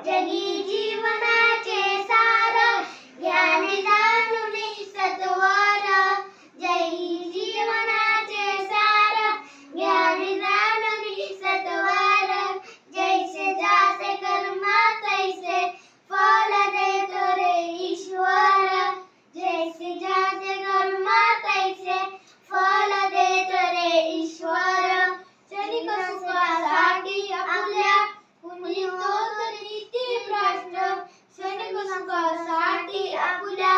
जगी जीवनाचे i Abu Dhabi.